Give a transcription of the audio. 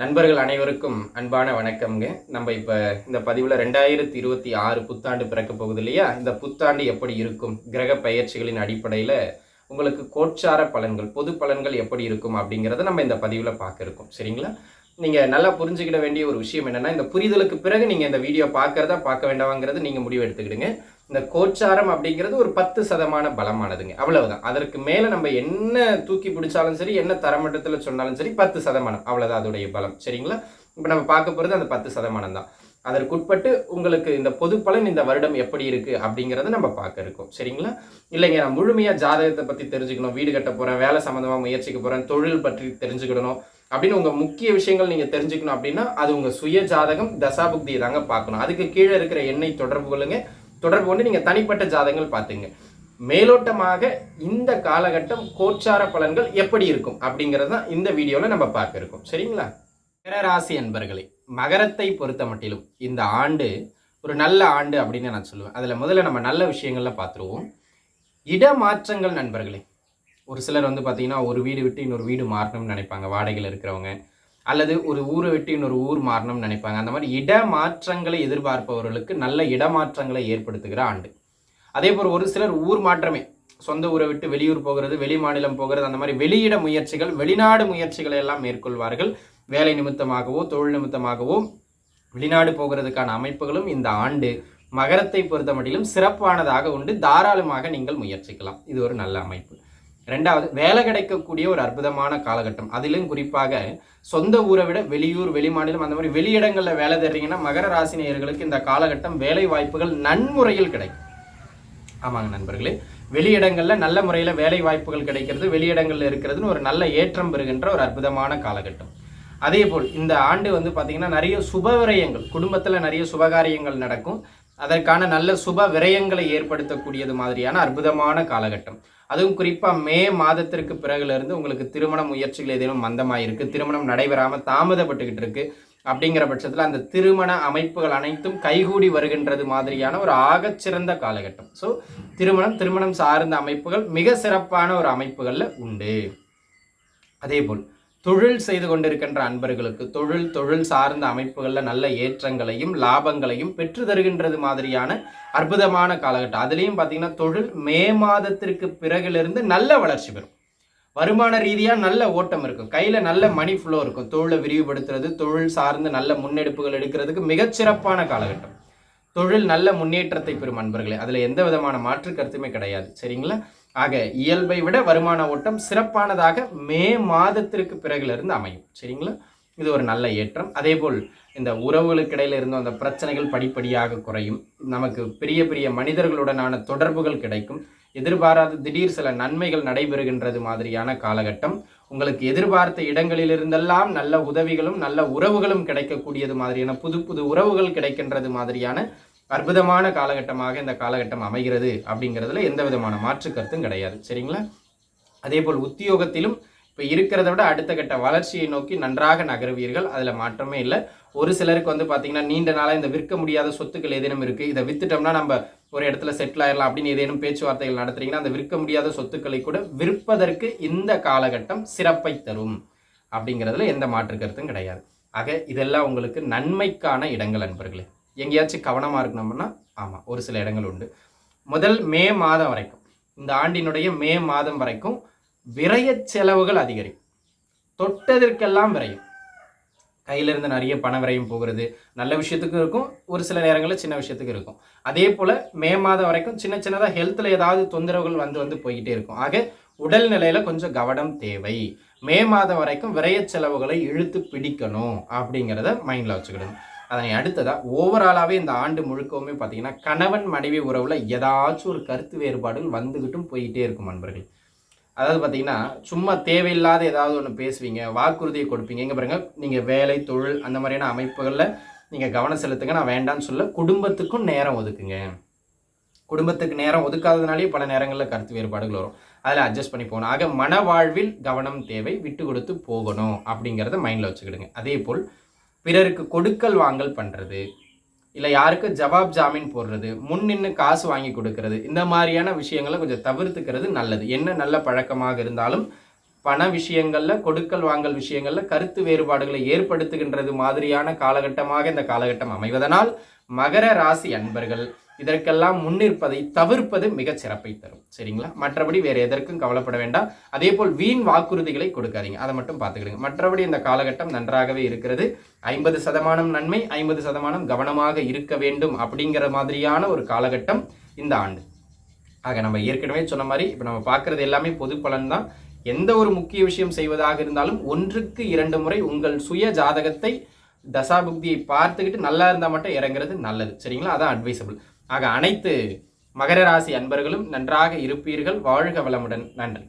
நண்பர்கள் அனைவருக்கும் அன்பான வணக்கம்ங்க. நம்ம இப்போ இந்த பதிவில் ரெண்டாயிரத்தி இருபத்தி ஆறு புத்தாண்டு பிறக்க போகுது இல்லையா? இந்த புத்தாண்டு எப்படி இருக்கும்? கிரக பயிற்சிகளின் அடிப்படையில் உங்களுக்கு கோட்சார பலன்கள் பொது பலன்கள் எப்படி இருக்கும் அப்படிங்கிறத நம்ம இந்த பதிவில் பார்க்க இருக்கோம். சரிங்களா? நீங்கள் நல்லா புரிஞ்சுக்கிட வேண்டிய ஒரு விஷயம் என்னென்னா இந்த புரிதலுக்கு பிறகு நீங்கள் இந்த வீடியோ பார்க்குறதா பார்க்க வேண்டாமாங்கிறது நீங்கள் முடிவு எடுத்துக்கிடுங்க. இந்த கோச்சாரம் அப்படிங்கிறது ஒரு பத்து சதமான பலமானதுங்க. அவ்வளவுதான். அதற்கு மேலே நம்ம என்ன தூக்கி பிடிச்சாலும் சரி என்ன தரமட்டத்தில் சொன்னாலும் சரி பத்து சதமானம். அவ்வளோதான் அதோடைய பலம். சரிங்களா? இப்போ நம்ம பார்க்க போகிறது அந்த பத்து சதமானம் தான். அதற்குட்பட்டு உங்களுக்கு இந்த பொது பலன் இந்த வருடம் எப்படி இருக்கு அப்படிங்கிறத நம்ம பார்க்க இருக்கோம். சரிங்களா? இல்லைங்க நான் முழுமையாக ஜாதகத்தை பற்றி தெரிஞ்சுக்கணும் வீடு கட்ட போகிறேன் வேலை சம்மந்தமாக முயற்சிக்க போகிறேன் தொழில் பற்றி தெரிஞ்சுக்கிடணும் அப்படின்னு உங்கள் முக்கிய விஷயங்கள் நீங்கள் தெரிஞ்சுக்கணும் அப்படின்னா அது உங்கள் சுய ஜாதகம் தசாபுக்தியை தாங்க பார்க்கணும். அதுக்கு கீழே இருக்கிற எண்ணெய் தொடர்பு கொள்ளுங்க. தொடர்பு கொண்டு நீங்கள் தனிப்பட்ட ஜாதகங்கள் பார்த்துங்க. மேலோட்டமாக இந்த காலகட்டம் கோச்சார பலன்கள் எப்படி இருக்கும் அப்படிங்கிறது தான் இந்த வீடியோவில் நம்ம பார்க்க இருக்கோம். சரிங்களா? மகராசி அன்பர்களே மகரத்தை பொறுத்த மட்டிலும் இந்த ஆண்டு ஒரு நல்ல ஆண்டு அப்படின்னு நான் சொல்லுவேன். அதில் முதல்ல நம்ம நல்ல விஷயங்களில் பார்த்துருவோம். இடமாற்றங்கள் நண்பர்களே ஒரு சிலர் வந்து பார்த்தீங்கன்னா ஒரு வீடு விட்டு இன்னொரு வீடு மாறணும்னு நினைப்பாங்க. வாடகையில் இருக்கிறவங்க அல்லது ஒரு ஊரை விட்டு இன்னொரு ஊர் மாறணும்னு நினைப்பாங்க. அந்த மாதிரி இடமாற்றங்களை எதிர்பார்ப்பவர்களுக்கு நல்ல இடமாற்றங்களை ஏற்படுத்துகிற ஆண்டு. அதே போல் ஒரு சிலர் ஊர் மாற்றமே. சொந்த ஊரை விட்டு வெளியூர் போகிறது வெளி மாநிலம் போகிறது அந்த மாதிரி வெளியிட முயற்சிகள் வெளிநாடு முயற்சிகளை எல்லாம் மேற்கொள்வார்கள். வேலை நிமித்தமாகவோ தொழில் நிமித்தமாகவோ வெளிநாடு போகிறதுக்கான அமைப்புகளும் இந்த ஆண்டு மகரத்தை பொறுத்தமட்டிலும் சிறப்பானதாக உண்டு. தாராளமாக நீங்கள் முயற்சிக்கலாம். இது ஒரு நல்ல அமைப்பு. ரெண்டாவது வேலை கிடைக்கக்கூடிய ஒரு அற்புதமான காலகட்டம். அதிலும் குறிப்பாக சொந்த ஊரை விட வெளியூர் வெளிமாநிலம் அந்த மாதிரி வெளியிடங்களில் வேலை தர்றீங்கன்னா மகர ராசினியர்களுக்கு இந்த காலகட்டம் வேலை வாய்ப்புகள் நன்முறையில் கிடைக்கும். ஆமாங்க நண்பர்களே வெளியிடங்களில் நல்ல முறையில் வேலை வாய்ப்புகள் கிடைக்கிறது வெளியிடங்களில் இருக்கிறதுன்னு ஒரு நல்ல ஏற்றம் பெறுகின்ற ஒரு அற்புதமான காலகட்டம். அதே போல் இந்த ஆண்டு வந்து பார்த்திங்கன்னா நிறைய சுபவிரயங்கள் குடும்பத்தில் நிறைய சுபகாரியங்கள் நடக்கும். அதற்கான நல்ல சுப விரயங்களை ஏற்படுத்தக்கூடியது மாதிரியான அற்புதமான காலகட்டம். அதுவும் குறிப்பாக மே மாதத்திற்கு பிறகுலேருந்து உங்களுக்கு திருமண முயற்சிகள் ஏதேனும் மந்தமாயிருக்கு திருமணம் நடைபெறாமல் தாமதப்பட்டுக்கிட்டு இருக்கு அப்படிங்கிற பட்சத்தில் அந்த திருமண அமைப்புகள் அனைத்தும் கைகூடி வருகின்றது மாதிரியான ஒரு ஆகச்சிறந்த காலகட்டம். ஸோ திருமணம் திருமணம் சார்ந்த அமைப்புகள் மிக சிறப்பான ஒரு அமைப்புகளில் உண்டு. அதே போல் தொழில் செய்து கொண்டிருக்கின்ற அன்பர்களுக்கு தொழில் தொழில் சார்ந்த அமைப்புகளில் நல்ல ஏற்றங்களையும் லாபங்களையும் பெற்று தருகின்றது மாதிரியான அற்புதமான காலகட்டம். அதுலேயும் பார்த்தீங்கன்னா தொழில் மே மாதத்திற்கு பிறகிலிருந்து நல்ல வளர்ச்சி பெறும். வருமான ரீதியாக நல்ல ஓட்டம் இருக்கும். கையில் நல்ல மணி ஃப்ளோ இருக்கும். தொழிலை விரிவுபடுத்துறது தொழில் சார்ந்து நல்ல முன்னெடுப்புகள் எடுக்கிறதுக்கு மிகச்சிறப்பான காலகட்டம். தொழில் நல்ல முன்னேற்றத்தை பெறும் அன்பர்களே. அதில் எந்த விதமான மாற்று கருத்துமே கிடையாது. சரிங்களா? ஆக இயல்பை விட வருமான ஓட்டம் சிறப்பானதாக மே மாதத்திற்கு பிறகுலேருந்து அமையும். சரிங்களா? இது ஒரு நல்ல ஏற்றம். அதே போல் இந்த உறவுகளுக்கு இடையில இருந்த அந்த பிரச்சனைகள் படிப்படியாக குறையும். நமக்கு பெரிய பெரிய மனிதர்களுடனான தொடர்புகள் கிடைக்கும். எதிர்பாராத திடீர் சில நன்மைகள் நடைபெறுகின்றது மாதிரியான காலகட்டம். உங்களுக்கு எதிர்பார்த்த இடங்களிலிருந்தெல்லாம் நல்ல உதவிகளும் நல்ல உறவுகளும் கிடைக்கக்கூடியது மாதிரியான புது புது உறவுகள் கிடைக்கின்றது மாதிரியான அற்புதமான காலகட்டமாக இந்த காலகட்டம் அமைகிறது அப்படிங்கிறதுல எந்த விதமான மாற்று கருத்தும் கிடையாது. சரிங்களா? அதே போல் உத்தியோகத்திலும் இப்போ இருக்கிறத விட அடுத்த கட்ட வளர்ச்சியை நோக்கி நன்றாக நகருவீர்கள். அதில் மாற்றமே இல்லை. ஒரு சிலருக்கு வந்து பார்த்தீங்கன்னா நீண்ட நாளாக இந்த விற்க முடியாத சொத்துக்கள் ஏதேனும் இருக்குது இதை வித்துட்டோம்னா நம்ம ஒரு இடத்துல செட்டில் ஆயிடலாம் அப்படின்னு ஏதேனும் பேச்சுவார்த்தைகள் நடத்துறீங்கன்னா அந்த விற்க முடியாத சொத்துக்களை கூட விற்பதற்கு இந்த காலகட்டம் சிறப்பை தரும் அப்படிங்கிறதுல எந்த மாற்று கருத்தும் கிடையாது. ஆக இதெல்லாம் உங்களுக்கு நன்மைக்கான இடங்கள் அன்பர்களே. எங்கேயாச்சும் கவனமாக இருக்கணும்னா ஆமாம் ஒரு சில இடங்கள் உண்டு. முதல் மே மாதம் வரைக்கும் இந்த ஆண்டினுடைய மே மாதம் வரைக்கும் விரைய செலவுகள் அதிகரிக்கும். தொட்டதற்கெல்லாம் விரையும். கையிலிருந்து நிறைய பண விரையும் போகிறது நல்ல விஷயத்துக்கும் இருக்கும் ஒரு சில நேரங்களில் சின்ன விஷயத்துக்கு இருக்கும். அதே போல் மே மாதம் வரைக்கும் சின்ன சின்னதாக ஹெல்த்தில் ஏதாவது தொந்தரவுகள் வந்து வந்து போய்கிட்டே இருக்கும். ஆக உடல் நிலையில் கொஞ்சம் கவனம் தேவை. மே மாதம் வரைக்கும் விரைய செலவுகளை இழுத்து பிடிக்கணும் அப்படிங்கிறத மைண்டில் வச்சுக்கிடணும் அதனை அடுத்ததாக ஓவராலாகவே இந்த ஆண்டு முழுக்கவுமே பார்த்தீங்கன்னா கணவன் மனைவி உறவில் ஏதாச்சும் ஒரு கருத்து வேறுபாடுகள் வந்துக்கிட்டும் போயிட்டே இருக்கும் நண்பர்கள் அதாவது பார்த்தீங்கன்னா சும்மா தேவையில்லாத ஏதாவது ஒன்று பேசுவீங்க வாக்குறுதியை கொடுப்பீங்க. எங்கே பாருங்க நீங்கள் வேலை தொழில் அந்த மாதிரியான அமைப்புகளில் நீங்கள் கவனம் செலுத்துங்க. நான் வேண்டாம்னு சொல்ல குடும்பத்துக்கும் நேரம் ஒதுக்குங்க. குடும்பத்துக்கு நேரம் ஒதுக்காததுனாலே பல நேரங்களில் கருத்து வேறுபாடுகள் வரும். அதில் அட்ஜஸ்ட் பண்ணி போகணும். ஆக மன வாழ்வில் கவனம் தேவை விட்டு கொடுத்து போகணும் அப்படிங்கிறத மைண்டில் வச்சுக்கிடுங்க. அதே போல் பிறருக்கு கொடுக்கல் வாங்கல் பண்ணுறது இல்லை யாருக்கு ஜவாப் ஜாமீன் போடுறது முன் நின்று காசு வாங்கி கொடுக்கறது இந்த மாதிரியான விஷயங்களை கொஞ்சம் தவிர்த்துக்கிறது நல்லது. என்ன நல்ல பழக்கமாக இருந்தாலும் பண விஷயங்களில் கொடுக்கல் வாங்கல் விஷயங்களில் கருத்து வேறுபாடுகளை ஏற்படுத்துகின்றது மாதிரியான காலகட்டமாக இந்த காலகட்டம் அமைவதனால் மகர ராசி அன்பர்கள் இதற்கெல்லாம் முன்னிற்பதை தவிர்ப்பது மிக சிறப்பை தரும். சரிங்களா? மற்றபடி வேற எதற்கும் கவலைப்பட வேண்டாம். அதே போல் வீண் வாக்குறுதிகளை கொடுக்காதீங்க. அதை மட்டும் பார்த்துக்கிடுங்க. மற்றபடி இந்த காலகட்டம் நன்றாகவே இருக்கிறது. ஐம்பது சதமானம் நன்மை ஐம்பது சதமானம் கவனமாக இருக்க வேண்டும் அப்படிங்கிற மாதிரியான ஒரு காலகட்டம் இந்த ஆண்டு. ஆக நம்ம ஏற்கனவே சொன்ன மாதிரி இப்போ நம்ம பார்க்குறது எல்லாமே பொது பலன் தான் எந்த ஒரு முக்கிய விஷயம் செய்வதாக இருந்தாலும் ஒன்றுக்கு இரண்டு முறை உங்கள் சுய ஜாதகத்தை தசாபுக்தியை பார்த்துக்கிட்டு நல்லா இருந்தால் மட்டும் இறங்குறது நல்லது. சரிங்களா? அதான் அட்வைசபிள் ஆக அனைத்து மகர ராசி அன்பர்களும் நன்றாக இருப்பீர்கள். வாழ்க வளமுடன். நன்றி.